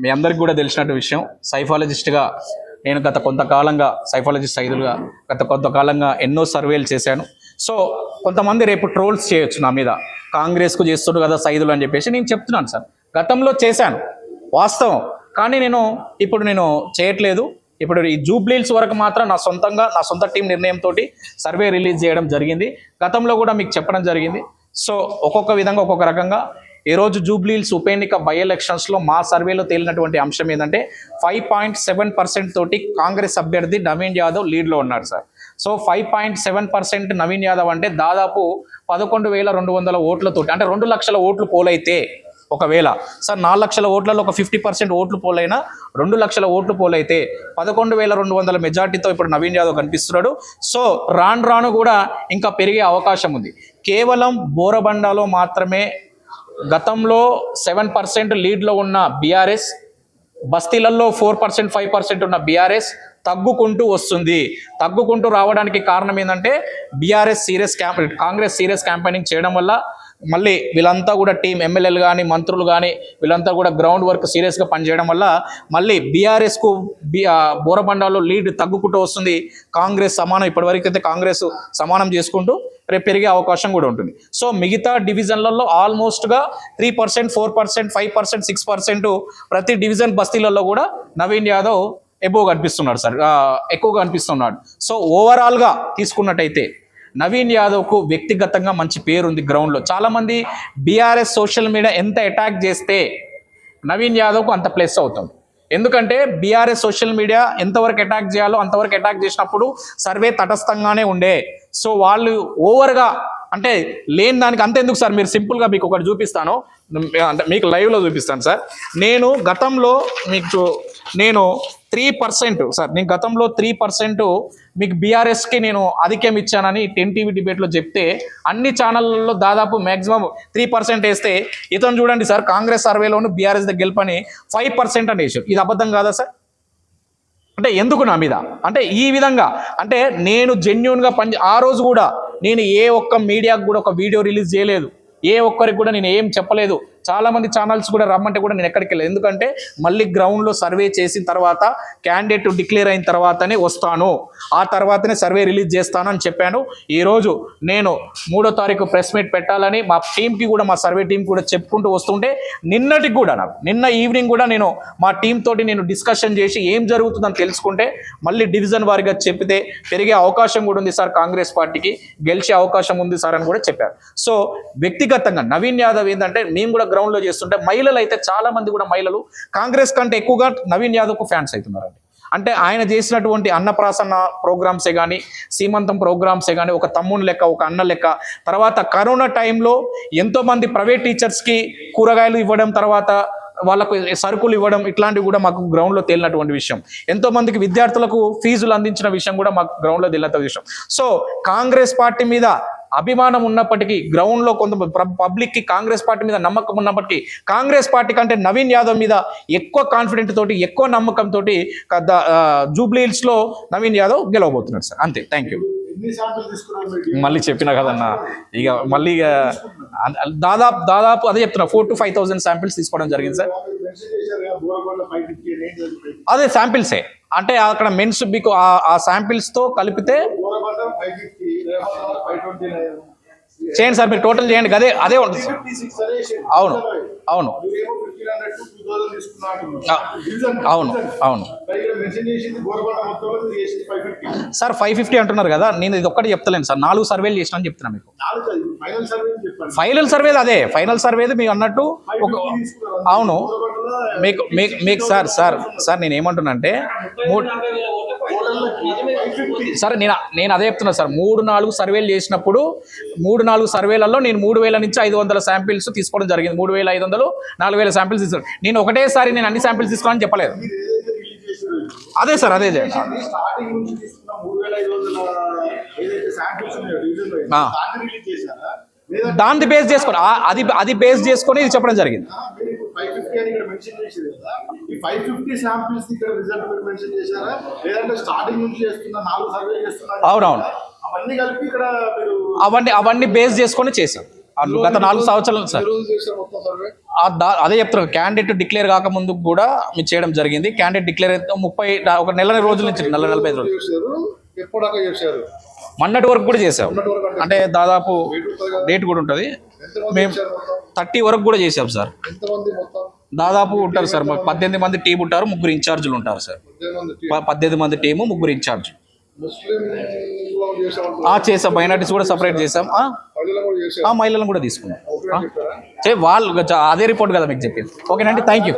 మీ అందరికి కూడా తెలిసినట్టు విషయం. సైఫాలజిస్ట్గా నేను గత కొంతకాలంగా సైఫాలజిస్ట్ ఐదులుగా గత కొంతకాలంగా ఎన్నో సర్వేలు చేశాను. సో కొంతమంది రేపు ట్రోల్స్ చేయొచ్చు నా మీద. కాంగ్రెస్కు చేస్తుడు కదా సైదులు అని చెప్పేసి నేను చెప్తున్నాను సార్. గతంలో చేశాను వాస్తవం. కానీ నేను ఇప్పుడు నేను చేయట్లేదు. ఇప్పుడు ఈ జూబ్లీల్స్ వరకు మాత్రం నా సొంతంగా నా సొంత టీం నిర్ణయంతో సర్వే రిలీజ్ చేయడం జరిగింది. గతంలో కూడా మీకు చెప్పడం జరిగింది. సో ఒక్కొక్క విధంగా ఒక్కొక్క రకంగా ఈరోజు జూబ్లీల్స్ ఉప ఎన్నిక బై ఎలక్షన్స్లో మా సర్వేలో తేలినటువంటి అంశం ఏంటంటే ఫైవ్ పాయింట్ సెవెన్ పర్సెంట్ తోటి కాంగ్రెస్ అభ్యర్థి నవీన్ యాదవ్ లీడ్లో ఉన్నాడు sir so five point seven percent Naveen Yadav అంటే దాదాపు పదకొండు వేల రెండు వందల ఓట్లతోటి అంటే రెండు లక్షల ఓట్లు పోలైతే ఒకవేళ సార్ నాలుగు లక్షల ఓట్లలో ఒక ఫిఫ్టీ పర్సెంట్ ఓట్లు పోలైనా రెండు లక్షల ఓట్లు పోలైతే పదకొండు వేల రెండు వందల మెజార్టీతో ఇప్పుడు నవీన్ యాదవ్ కనిపిస్తున్నాడు. సో రాను రాను కూడా ఇంకా పెరిగే అవకాశం ఉంది. కేవలం బోరబండాలో మాత్రమే గతంలో సెవెన్ పర్సెంట్ లీడ్లో ఉన్న బీఆర్ఎస్ బస్తీలలో ఫోర్ పర్సెంట్ ఫైవ్ పర్సెంట్ ఉన్న బీఆర్ఎస్ తగ్గుకుంటూ వస్తుంది. తగ్గుకుంటూ రావడానికి కారణం ఏంటంటే BRS serious camp Congress serious campaigning చేయడం వల్ల మళ్ళీ వీళ్ళంతా కూడా టీం ఎమ్మెల్యేలు కానీ మంత్రులు కానీ వీళ్ళంతా కూడా గ్రౌండ్ వర్క్ సీరియస్గా పనిచేయడం వల్ల మళ్ళీ బీఆర్ఎస్కు బి బోరబండాలో లీడ్ తగ్గుకుంటూ వస్తుంది. కాంగ్రెస్ సమానం ఇప్పటివరకు అయితే కాంగ్రెస్ సమానం చేసుకుంటూ రేపు పెరిగే అవకాశం కూడా ఉంటుంది. సో మిగతా డివిజన్లలో ఆల్మోస్ట్గా three percent four percent five percent six percent ప్రతి డివిజన్ బస్తీలలో కూడా నవీన్ యాదవ్ ఎబో కనిపిస్తున్నాడు సార్. ఎక్కువగా కనిపిస్తున్నాడు సో ఓవరాల్గా తీసుకున్నట్టయితే నవీన్ యాదవ్కు వ్యక్తిగతంగా మంచి పేరుంది గ్రౌండ్లో చాలామంది బీఆర్ఎస్ సోషల్ మీడియా ఎంత అటాక్ చేస్తే నవీన్ యాదవ్కు అంత ప్లస్ అవుతుంది. ఎందుకంటే బీఆర్ఎస్ సోషల్ మీడియా ఎంతవరకు అటాక్ చేయాలో అంతవరకు అటాక్ చేసినప్పుడు సర్వే తటస్థంగానే ఉండే. సో వాళ్ళు ఓవర్గా అంటే లేని దానికి అంత ఎందుకు సార్? మీరు సింపుల్గా మీకు ఒకటి చూపిస్తాను. అంటే మీకు లైవ్లో చూపిస్తాను సార్. నేను గతంలో మీకు నేను త్రీ పర్సెంట్ సార్ నేను గతంలో త్రీ పర్సెంట్ మీకు బీఆర్ఎస్కి నేను అధిక్యం ఇచ్చానని టెన్ టీవీ డిబేట్లో చెప్తే అన్ని ఛానళ్ళల్లో దాదాపు మ్యాక్సిమం త్రీ పర్సెంట్ వేస్తే ఇతను చూడండి సార్ కాంగ్రెస్ సర్వేలోను బీఆర్ఎస్ దగ్గర గెలుపని ఫైవ్ పర్సెంట్ అని వేసాడు. ఇది అబద్ధం కాదా సార్? అంటే ఎందుకు నా మీద? అంటే ఈ విధంగా అంటే నేను జెన్యున్గా పని ఆ రోజు కూడా నేను ఏ ఒక్క మీడియాకు కూడా ఒక వీడియో రిలీజ్ చేయలేదు. ఏ ఒక్కరికి కూడా నేను ఏం చెప్పలేదు. చాలా మంది ఛానల్స్ కూడా రమ్మంటే కూడా నేను ఎక్కడికి వెళ్ళాను ఎందుకంటే మళ్ళీ గ్రౌండ్లో సర్వే చేసిన తర్వాత క్యాండిడేట్ డిక్లేర్ అయిన తర్వాతనే వస్తాను. ఆ తర్వాతనే సర్వే రిలీజ్ చేస్తాను అని చెప్పాను. ఈరోజు నేను మూడో తారీఖు ప్రెస్ మీట్ పెట్టాలని మా టీంకి కూడా మా సర్వే టీం కూడా చెప్పుకుంటూ వస్తుంటే నిన్నటికి కూడా నాకు నిన్న ఈవినింగ్ కూడా నేను మా టీం తోటి నేను డిస్కషన్ చేసి ఏం జరుగుతుందని తెలుసుకుంటే మళ్ళీ డివిజన్ వారిగా చెప్పితే పెరిగే అవకాశం కూడా ఉంది సార్ కాంగ్రెస్ పార్టీకి గెలిచే అవకాశం ఉంది సార్ అని కూడా చెప్పారు. సో వ్యక్తిగతంగా నవీన్ యాదవ్ ఏంటంటే మేము కూడా గ్రౌండ్లో చేస్తుంటే మహిళలు అయితే చాలా మంది కూడా మహిళలు కాంగ్రెస్ కంటే ఎక్కువగా నవీన్ యాదవ్కు ఫ్యాన్స్ అవుతున్నారండి. అంటే ఆయన చేసినటువంటి అన్నప్రాసన్న ప్రోగ్రామ్సే కానీ సీమంతం ప్రోగ్రామ్సే కానీ ఒక తమ్ముని లెక్క ఒక అన్న లెక్క తర్వాత కరోనా టైంలో ఎంతోమంది ప్రైవేట్ టీచర్స్కి కూరగాయలు ఇవ్వడం తర్వాత వాళ్ళకు సరుకులు ఇవ్వడం ఇట్లాంటివి కూడా మాకు గ్రౌండ్లో తేలినటువంటి విషయం. ఎంతో మందికి విద్యార్థులకు ఫీజులు అందించిన విషయం కూడా మాకు గ్రౌండ్లో తేలిన విషయం. సో కాంగ్రెస్ పార్టీ మీద అభిమానం ఉన్నప్పటికీ గ్రౌండ్లో కొంత పబ్లిక్కి కాంగ్రెస్ పార్టీ మీద నమ్మకం ఉన్నప్పటికీ కాంగ్రెస్ పార్టీ కంటే నవీన్ యాదవ్ మీద ఎక్కువ కాన్ఫిడెంట్ తోటి ఎక్కువ నమ్మకం తోటి జూబ్లీ హిల్స్లో నవీన్ యాదవ్ గెలవబోతున్నాడు సార్. అంతే. థ్యాంక్ యూ మళ్ళీ చెప్పినా కదన్న. ఇక మళ్ళీ ఇక దాదాపు దాదాపు అదే చెప్తున్నా four to five thousand samples తీసుకోవడం జరిగింది సార్. అదే శాంపిల్సే అంటే అక్కడ మెన్స్ మీకు ఆ- ఆ శాంపిల్స్తో కలిపితే చేయండి సార్ మీరు టోటల్ చేయండి అదే అదే ఉంటుంది సార్. అవును అవును. అవును అవును. సార్ ఫైవ్ ఫిఫ్టీ అంటున్నారు కదా నేను ఇది ఒక్కటి చెప్తలేను సార్. నాలుగు సర్వేలు చేసిన అని చెప్తున్నా మీకు. ఫైనల్ సర్వేది అదే ఫైనల్ సర్వేది మీకు అన్నట్టు ఒక అవును. మీకు మీకు మీకు సార్ సార్ సార్ నేను ఏమంటున్నా అంటే మూడు సరే నేను నేను అదే చెప్తున్నా సార్. మూడు నాలుగు సర్వేలు చేసినప్పుడు మూడు నాలుగు సర్వేలలో నేను మూడు వేల నుంచి ఐదు వందల శాంపిల్స్ తీసుకోవడం జరిగింది. మూడు వేల ఐదు వందలు నాలుగు వేల శాంపిల్స్ తీసుకున్నాను నేను ఒకటేసారి నేను అన్ని శాంపిల్స్ తీసుకోవాలని చెప్పలేదు. అదే సార్ అదే. దాన్ని బేస్ చేసుకొని ఆ- అది అది బేస్ చేసుకొని ఇది చెప్పడం జరిగింది. ఫైవ్ ఫిఫ్టీ అని ఇక్కడ మెన్షన్ చేశారు కదా. ఈ ఫైవ్ ఫిఫ్టీ శాంపిల్స్ ఇక్కడ రిజల్ట్ మీరు మెన్షన్ చేశారా? లేదంటే స్టార్టింగ్ నుంచి చేస్తున్న నాలుగు సర్వే అవునవును. అవన్నీ కలిపి ఇక్కడ మీరు అవన్నీ అవన్నీ బేస్ చేసుకొని చేశాం. గత నాలుగు సంవత్సరాలు సార్ అదే చెప్తున్నారు క్యాండిడేట్ డిక్లేర్ కాకముందు కూడా మీరు చేయడం జరిగింది. క్యాండిడేట్ డిక్లేర్ అయితే ముప్పై ఒక నెల రోజుల నుంచి నెల నలభై ఐదు రోజులు మొన్నటి వరకు కూడా చేసాం అంటే దాదాపు డేట్ కూడా ఉంటుంది. మేము థర్టీ వరకు కూడా చేసాం సార్. దాదాపు ఉంటారు సార్. మాకు పద్దెనిమిది మంది టీం ఉంటారు ముగ్గురు ఇన్ఛార్జీలు ఉంటారు సార్. పద్దెనిమిది మంది టీము ముగ్గురు ఇన్ఛార్జ్ చేసాం మైనార్టీస్ కూడా సపరేట్ చేసాం మహిళలను కూడా తీసుకున్నాం. వాళ్ళు అదే రిపోర్ట్ కదా మీకు చెప్పింది. ఓకేనండి థ్యాంక్ యూ.